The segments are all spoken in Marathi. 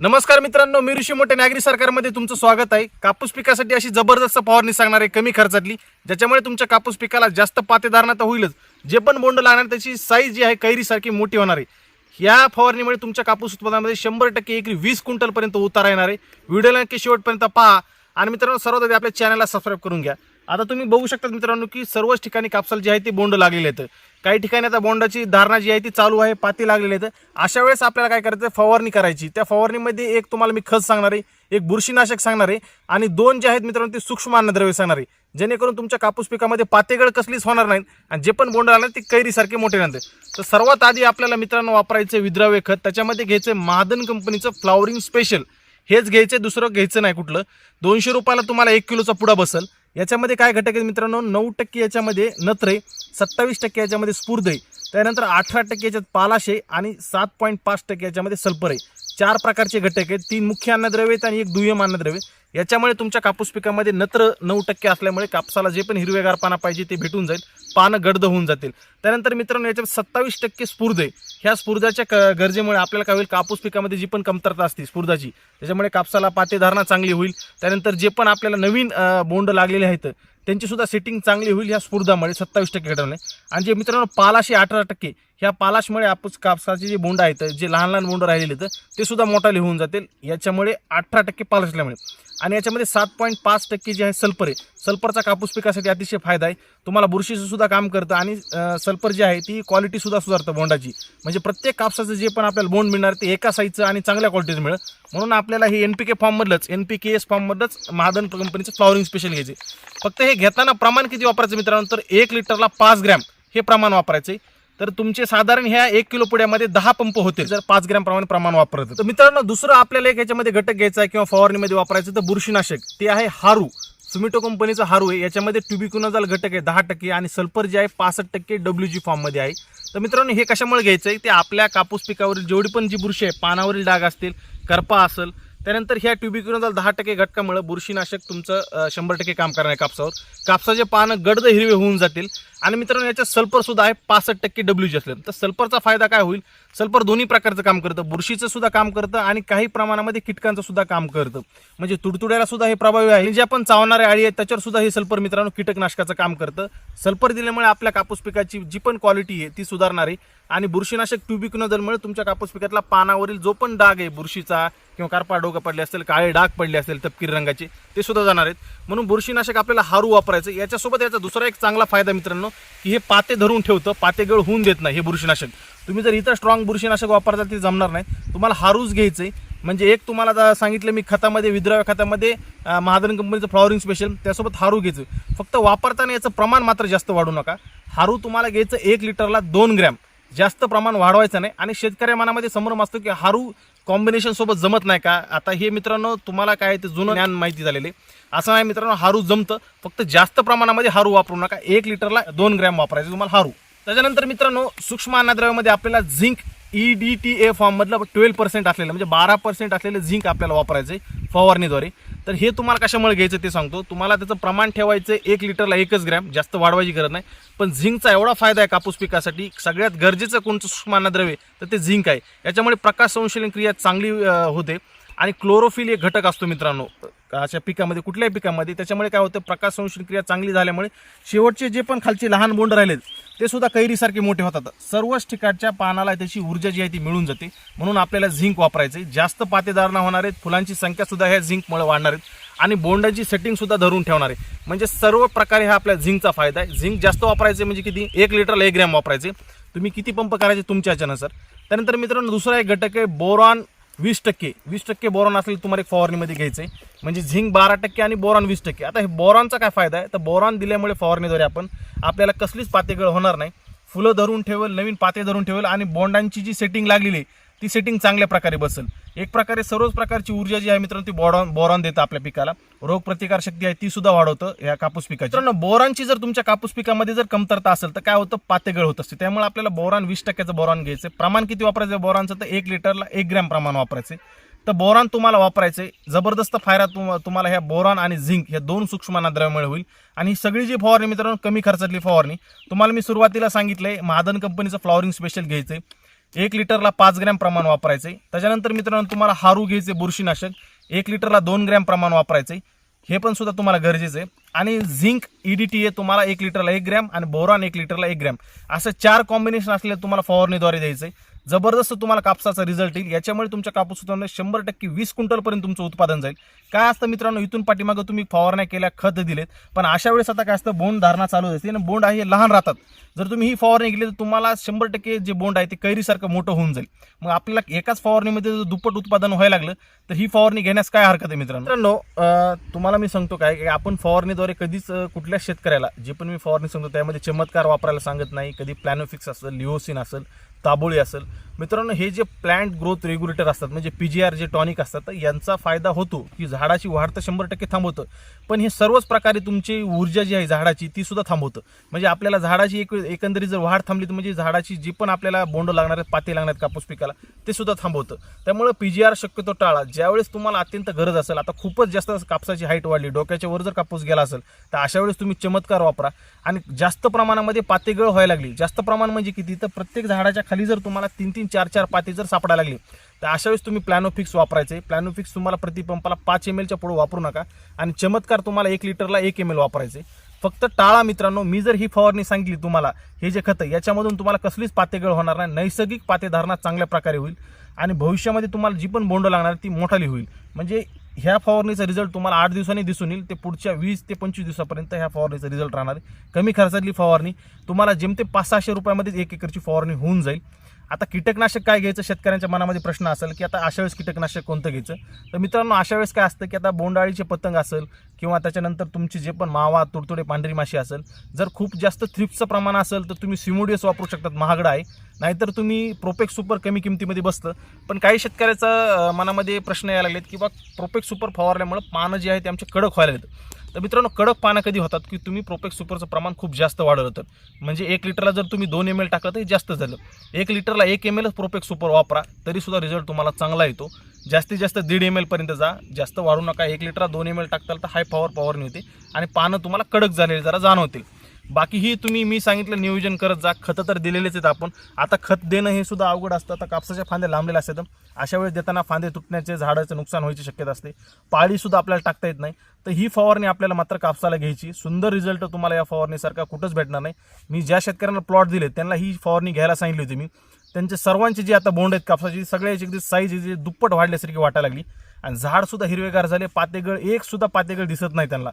नमस्कार मित्रांनो मी ऋषी मोठे नागरी सरकारमध्ये तुमचं स्वागत आहे. कापूस पिकासाठी अशी जबरदस्त फवारणी सांगणार आहे कमी खर्चातली ज्याच्यामुळे तुमच्या कापूस पिकाला जास्त पातेधारणा तर होईलच. जे पण बोंड लागणार त्याची साईज जी आहे कैरीसारखी मोठी होणार आहे. या फवारणीमुळे तुमच्या कापूस उत्पादनामध्ये शंभर टक्के एकरी वीस क्विंटलपर्यंत उतार येणार आहे. व्हिडिओला नक्की शेवटपर्यंत पहा. आणि मित्रांनो सर्वात आधी आपल्या चॅनलला सबस्क्राईब करून घ्या. आता तुम्ही बघू शकता मित्रांनो की सर्वच ठिकाणी कापसाला जे आहे ते बोंड लागलेले आहेत. काही ठिकाणी आता बोंडाची धारणा जी आहे ती चालू आहे पाती लागलेली आहेत. अशा वेळेस आपल्याला काय करायचं फवारणी करायची. त्या फवारणीमध्ये एक तुम्हाला मी खत सांगणार आहे एक बुरशीनाशक सांगणार आहे आणि दोन जे आहेत मित्रांनो ते सूक्ष्म अन्नद्रव्य सांगणार आहे. जेणेकरून तुमच्या कापूस पिकामध्ये पातेगळ कसलीच होणार नाहीत आणि जे पण बोंड राहणार ते कैरीसारखे मोठे राहते तर सर्वात आधी आपल्याला मित्रांनो वापरायचे विद्राव्य खत. त्याच्यामध्ये घ्यायचं महादन कंपनीचं फ्लावरिंग स्पेशल. हेच घ्यायचं दुसरं घ्यायचं नाही कुठलं. दोनशे रुपयाला तुम्हाला एक किलोचा पुडा बसल. याच्यामध्ये काय घटक आहेत मित्रांनो? नऊ टक्के याच्यामध्ये नत्रे सत्तावीस टक्के याच्यामध्ये स्फूर्द आहे. त्यानंतर अठरा टक्के याच्यात पालाशे आणि सात पॉईंट पाच टक्के याच्यामध्ये सल्फर आहे. चार प्रकारचे घटक आहेत. तीन मुख्य अन्नद्रव्य आहेत आणि एक दुय्यम अन्नद्रव्य याच्यामुळे तुमच्या कापूस पिकामध्ये नत्र नऊ टक्के असल्यामुळे कापसाला जे पण हिरवेगार पाना पाहिजे ते भेटून जाईल. पानं गडद होऊन जातील. त्यानंतर मित्रांनो याच्यात सत्तावीस टक्के स्फूर्द आहे. ह्या स्फूर्जाच्या क- गरजेमुळे आपल्याला काय होईल? कापूस पिकामध्ये जी पण कमतरता असते स्फूर्दाची त्याच्यामुळे कापसाला पातेधारणा चांगली होईल. त्यानंतर जे पण आपल्याला नवीन बोंड लागलेले आहेत त्यांची सुद्धा सेटिंग चांगली होईल ह्या स्फूर्दामुळे सत्तावीस टक्के घटवणे आणि जे मित्रांनो पालाशे अठरा टक्के ह्या पालाशमुळे आपण कापसाचे जे बोंड आहेत जे लहान लहान बोंड राहिलेले आहेत ते सुद्धा मोठाले होऊन जातील. याच्यामुळे अठरा टक्के पाल असल्यामुळे आणि याच्यामध्ये सात पॉईंट पाच टक्के जे आहे सल्फर आहे. सल्फरचा कापूस पिकासाठी अतिशय फायदा आहे. तुम्हाला बुरशीचं सुद्धा काम करतं आणि सल्फर जी आहे ती क्वालिटी सुद्धा सुधारतं बोंडाची. म्हणजे प्रत्येक कापसाचं जे पण आपल्याला बोंड मिळणार ते एका साईजचं आणि चांगल्या क्वालिटीचं मिळेल. म्हणून आपल्याला हे एन पी के फॉर्ममधलंच एन पी के एस फॉर्ममधलंच महादन कंपनीचं फ्लॉवरिंग स्पेशल घ्यायचे फक्त हे घेताना प्रमाण किती वापरायचं मित्रांनो? तर एक लिटरला पाच ग्रॅम हे प्रमाण वापरायचं आहे. तर तुमचे साधारण ह्या एक किलो पुड्यामध्ये दहा पंप होते. जर पाच ग्रॅम प्रमाणे प्रमाण वापरत तर मित्रांनो दुसरं आपल्याला एक याच्यामध्ये घटक घ्यायचा आहे किंवा फवारणीमध्ये वापरायचं तर बुरशीनाशक. ते आहे हारू. सुमिटो कंपनीचं हारू आहे. याच्यामध्ये ट्युबिकुनोजाल घटक आहे दहा टक्के आणि सल्फर जे आहे पासष्ट टक्के डब्ल्यू जी फॉर्ममध्ये आहे. तर मित्रांनो हे कशामुळे घ्यायचं आहे? ते आपल्या कापूस पिकावरील जेवढी पण जी बुरशी आहे पानावरील डाग असतील करपा असेल त्यानंतर ह्या ट्युबिक्युनोजाल दहा टक्के घटकामुळं बुरशीनाशक तुमचं शंभर टक्के काम करणार आहे कापसावर. कापसाचे पानं गडद हिरवे होऊन जातील. आणि मित्रांनो याच्यात सल्फरसुद्धा आहे पासष्ट टक्के डब्ल्यू जी असलं. तर सल्फरचा फायदा काय होईल? सल्फर दोन्ही प्रकारचं काम करतं. बुरशीचं सुद्धा काम करतं आणि काही प्रमाणामध्ये कीटकांचं सुद्धा काम करतं. म्हणजे तुडतुड्याला सुद्धा हे प्रभावी आहे. जे आपण चावणारे आळी आहेत त्याच्यावर सुद्धा हे सल्फर मित्रांनो कीटकनाशकाचं काम करतं. सल्फर दिल्यामुळे आपल्या कापूस पिकाची जी पण क्वालिटी आहे ती सुधारणार. आहे आणि बुरशीनाशक ट्युबिक्युनोजलमुळे तुमच्या कापूस पिकातला पानावरील जो पण डाग आहे बुरशीचा किंवा कारपा डोकं पडले असतील काळे डाग पडले असतील तपकिरी रंगाचे ते सुद्धा जाणार आहेत. म्हणून बुरशीनाशक आपल्याला हारू वापरायचं याच्यासोबत याचा दुसरा एक चांगला फायदा मित्रांनो की हे पाते धरून ठेवतं पाते गळ होऊन देत नाही हे बुरशीनाशक. तुम्ही जर इतर स्ट्रॉंग बुरशीनाशक वापरता ते जमणार नाही. तुम्हाला हारूच घ्यायचंय. म्हणजे एक तुम्हाला सांगितलं मी खतामध्ये विद्राव्य खतामध्ये अं, महाजन कंपनीचं फ्लॉवरिंग स्पेशल त्यासोबत हारू घ्यायचं. फक्त वापरताना याचं प्रमाण मात्र जास्त वाढू नका. हारू तुम्हाला घ्यायचं एक लिटरला दोन ग्रॅम. जास्त प्रमाण वाढवायचं नाही. आणि शेतकऱ्या मनामध्ये संभ्रम असतो की हारू कॉम्बिनेशन सोबत जमत नाही का? आता हे मित्रांनो तुम्हाला काय आहे ते जुनं ज्ञान माहिती झालेले असं नाही मित्रांनो हारू जमतं. फक्त जास्त प्रमाणामध्ये हारू वापरू नका. एक लिटरला दोन ग्रॅम वापरायचे तुम्हाला हारू. त्याच्यानंतर मित्रांनो सूक्ष्म अन्नद्रव्यामध्ये आपल्याला zinc E D T A फॉर्ममधलं twelve percent असलेलं म्हणजे बारा पर्सेंट असलेलं झिंक आपल्याला वापरायचं आहे फवारणीद्वारे. तर हे तुम्हाला कशामुळे घ्यायचं ते सांगतो. तुम्हाला त्याचं प्रमाण ठेवायचं एक लिटरला एकच ग्रॅम जास्त वाढवायची गरज नाही. पण झिंकचा एवढा फायदा आहे कापूस पिकासाठी सगळ्यात गरजेचं कोणतं सुष्मानाद्रव्य तर ते झिंक आहे. याच्यामुळे प्रकाश संशोलन क्रिया चांगली होते. आणि क्लोरोफिल एक घटक असतो मित्रांनो. अशा पिकामध्ये कुठल्याही पिकामध्ये. त्याच्यामुळे काय होतं प्रकाश संशोधन क्रिया चांगली झाल्यामुळे शेवटचे जे पण खालचे लहान बोंड राहिलेत ते सुद्धा कैरीसारखे मोठे होतात. सर्वच ठिकाणच्या पानाला त्याची ऊर्जा जी आहे ती मिळून जाते. म्हणून आपल्याला झिंक वापरायचे जास्त पातेदारणा होणार आहेत फुलांची संख्या सुद्धा ह्या झिंकमुळे वाढणार आहेत आणि बोंडाची सेटिंग सुद्धा धरून ठेवणार आहे. म्हणजे सर्व प्रकारे हा आपल्या झिंकचा फायदा आहे. झिंक जास्त वापरायचे म्हणजे किती? एक लिटरला एक ग्रॅम वापरायचे तुम्ही किती पंप करायचे? तुमच्या ह्याच्यानुसार त्यानंतर मित्रांनो दुसरा एक घटक आहे बोरॉन वीस टक्के. वीस टक्के बोरॉन असेल तुम्हाला एक फवारणीमध्ये घ्यायचं आहे म्हणजे झिंक बारा टक्के आणि बोरॉन वीस टक्के. आता हे बोरॉनचा काय फायदा आहे? तर बोरॉन दिल्यामुळे फवारणीद्वारे आपण आपल्याला कसलीच पातेगळ होणार नाही. फुलं धरून ठेवल नवीन पाते धरून ठेवल आणि बोंडांची जी सेटिंग लागलेली आहे ती सेटिंग चांगल्या प्रकारे बसेल. एक प्रकारे सर्वच प्रकारची ऊर्जा जी आहे मित्रांनो ती बॉरॉन बोरॉन देतं आपल्या पिकाला. रोग प्रतिकार शक्ती आहे ती सुद्धा वाढवतं या कापूस पिकाची. मित्रांनो बोरांची जर तुमच्या कापूस पिकामध्ये जर कमतरता असेल तर काय होतं? पातेगळ होत असते. त्यामुळे आपल्याला बोरान वीस टक्क्याचं बोरॉन घ्यायचं प्रमाण किती वापरायचं? बोरांचं तर एक लिटरला एक ग्रॅम प्रमाण वापरायचं तर बोरान तुम्हाला वापरायचे जबरदस्त फायदा तुम तुम्हाला ह्या बोरॉन आणि झिंक या दोन सूक्ष्म होईल. आणि सगळी जी फवारणी मित्रांनो कमी खर्चातली फवारणी तुम्हाला मी सुरुवातीला सांगितलंय महादन कंपनीचं फ्लॉवरिंग स्पेशल घ्यायचं एक लिटरला पाच ग्रॅम प्रमाण वापरायचं आहे त्याच्यानंतर मित्रांनो तुम्हाला हारू घ्यायचे बुरशीनाशक एक लिटरला दोन ग्रॅम प्रमाण वापरायचं आहे हे पण सुद्धा तुम्हाला गरजेचं आहे आणि झिंक ईडीटी हे तुम्हाला एक लिटरला एक ग्रॅम आणि बोरान एक लिटरला एक ग्रॅम. असं चार कॉम्बिनेशन असलेलं तुम्हाला फवारणीद्वारे द्यायचं आहे जबरदस्त तुम्हाला कापसाचा रिझल्ट येईल. याच्यामुळे तुमच्या कापूस उत्पादन शंभर टक्के वीस क्विंटलपर्यंत तुमचं उत्पादन जाईल. काय असतं मित्रांनो इथून पाठीमागं तुम्ही फवारण्या केल्या खत दिलेत. पण अशा वेळेस आता काय असतं बोंड धारणा चालू असते. आणि बोंड आहे लहान राहतात. जर तुम्ही ही फवारणी केली तर तुम्हाला शंभर टक्के जे बोंड आहे ते कैरीसारखं मोठं होऊन जाईल. मग आपल्याला एकाच फवारणीमध्ये जर दुप्पट उत्पादन व्हायला लागलं तर ही फवारणी घेण्यास काय हरकत आहे मित्रांनो? मित्रांनो तुम्हाला मी सांगतो काय की आपण फवारणीद्वारे कधीच कुठल्या शेतकऱ्याला जे पण मी फवारणी सांगतो त्यामध्ये चमत्कार वापरायला सांगत नाही. कधी प्लॅनोफिक्स असेल लिओसिन असेल ताबोळी असेल. मित्रांनो हे जे प्लांट ग्रोथ रेग्युलेटर असतात म्हणजे पी जी आर जे टॉनिक असतात तर यांचा फायदा होतो की झाडाची वाढ तर शंभर टक्के थांबवतं. पण हे सर्वच प्रकारे तुमची ऊर्जा जी आहे झाडाची ती सुद्धा थांबवतं. म्हणजे आपल्याला झाडाची एक एकंदरीत जर वाढ थांबली तर म्हणजे झाडाची जी पण आपल्याला बोंड लागणार आहेत पाते लागणार आहेत कापूस पिकाला ते सुद्धा थांबवतं. त्यामुळे पी जी आर शक्यतो टाळा. ज्यावेळेस तुम्हाला अत्यंत गरज असेल आता खूपच जास्त कापसाची हाईट वाढली डोक्याच्या वर जर कापूस गेला असेल तर अशा वेळेस तुम्ही चमत्कार वापरा. आणि जास्त प्रमाणामध्ये पातेगळ व्हायला लागली जास्त प्रमाण म्हणजे किती? तर प्रत्येक झाडाच्या खाली जर तुम्हाला तीन तीन चार चार पाते जर सापडायला लागले तर अशा वेळेस तुम्ही प्लॅनोफिक्स वापरायचे. प्लॅनोफिक्स तुम्हाला प्रतिपंपाला पाच एम एलच्या पुढे वापरू नका. आणि चमत्कार तुम्हाला एक लिटरला एक एम एल वापरायचे. फक्त टाळा मित्रांनो मी जर ही फवारणी सांगितली तुम्हाला हे जे खतं याच्यामधून तुम्हाला कसलीच पातेगळ होणार नाही. नैसर्गिक पातेधारणा चांगल्या प्रकारे होईल. आणि भविष्यामध्ये तुम्हाला जी पण बोंड लागणार ती मोठाली होईल. म्हणजे ह्या फवारणीचा रिझल्ट तुम्हाला आठ दिवसांनी दिसून येईल. ते पुढच्या वीस ते पंचवीस दिवसापर्यंत ह्या फवारणीचा रिझल्ट राहणार आहे. कमी खर्चातली फवारणी तुम्हाला जेमते पाच सहाशे रुपयामध्येच एक एकरची फवारणी होऊन जाईल. आता कीटकनाशक काय घ्यायचं शेतकऱ्यांच्या मनामध्ये प्रश्न असेल की आता अशा वेळेस कीटकनाशक कोणतं घ्यायचं? तर मित्रांनो अशा वेळेस काय असतं की आता बोंडाळीचे पतंग असेल किंवा त्याच्यानंतर तुमची जे पण मावा तुडतुडे पांढरी माशी असेल जर खूप जास्त थ्रिप्सचं प्रमाण असेल तर तुम्ही सिमोडियस वापरू शकतात महागडा आहे. नाहीतर तुम्ही प्रोपेक्स सुपर कमी किमतीमध्ये बसतं. पण काही शेतकऱ्याचा मनामध्ये प्रश्न यायला लागलेत की बा प्रोपेक्स सुपर फवारल्यामुळे पानं जे आहे ते आमचे कडक व्हायला लागतात तर मित्रांनो कडक पानं कधी होतात की तुम्ही प्रोपेक्स सुपरचं प्रमाण खूप जास्त वाढवलं तर? म्हणजे एक लिटरला जर तुम्ही दोन एम एल टाकलं तर जास्त झालं. एक लिटरला एक एम एलच प्रोपेक्स सुपर वापरा तरीसुद्धा रिझल्ट तुम्हाला चांगला येतो. जास्तीत जास्त दीड एम एलपर्यंत जा जास्त वाढू नका. एक लिटरला दोन एम एल टाकताल तर हाय पॉवर पॉवरने होते. आणि पानं तुम्हाला कडक झालेली जरा जाणवतील. बाकी ही तुम्ही मी सांगितलं नियोजन करत जा खतं तर दिलेलेच आहेत आपण. आता खत देणं हे सुद्धा अवघड असतं. आता कापसाच्या फांद्या लांबलेल्या असतात. अशा वेळेस देताना फांदे तुटण्याचे झाडाचं नुकसान व्हायची शक्यता असते. पाळीसुद्धा आपल्याला टाकता येत नाही. तर ही फवारणी आपल्याला मात्र कापसाला घ्यायची. सुंदर रिझल्ट तुम्हाला या फवारणीसारखा कुठंच भेटणार नाही. मी ज्या शेतकऱ्यांना प्लॉट दिले त्यांना ही फवारणी घ्यायला सांगितली होती मी. त्यांचे सर्वांचे जे आता बोंड आहेत कापसाची सगळ्याची अगदी साईज जी दुप्पट वाढल्यासारखी वाटायला लागली. आणि झाडसुद्धा हिरवेगार झाले. पातेगळ एकसुद्धा पातेगळ दिसत नाही त्यांना.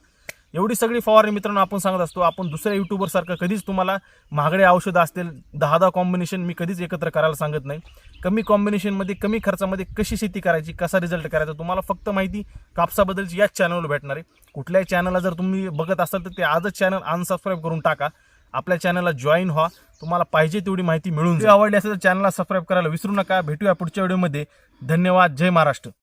एवढी सगळी फवारणी मित्रांनो आपण सांगत असतो. आपण दुसऱ्या युट्यूबरसारखं कधीच तुम्हाला महागडे औषधं असतील दहा दहा कॉम्बिनेशन मी कधीच एकत्र करायला सांगत नाही. कमी कॉम्बिनेशनमध्ये कमी खर्चामध्ये कशी शेती करायची कसा रिझल्ट करायचा तुम्हाला फक्त माहिती कापसाबद्दलची याच चॅनलवर भेटणार आहे. कुठल्याही चॅनलला जर तुम्ही बघत असाल तर ते आजच चॅनल अनसबस्क्राईब करून टाका. आपल्या चॅनलला जॉईन व्हा. तुम्हाला पाहिजे तेवढी माहिती मिळून जाईल. आवडली असेल तर चॅनलला सबस्क्राईब करायला विसरू नका. भेटूया पुढच्या व्हिडिओमध्ये धन्यवाद. जय महाराष्ट्र.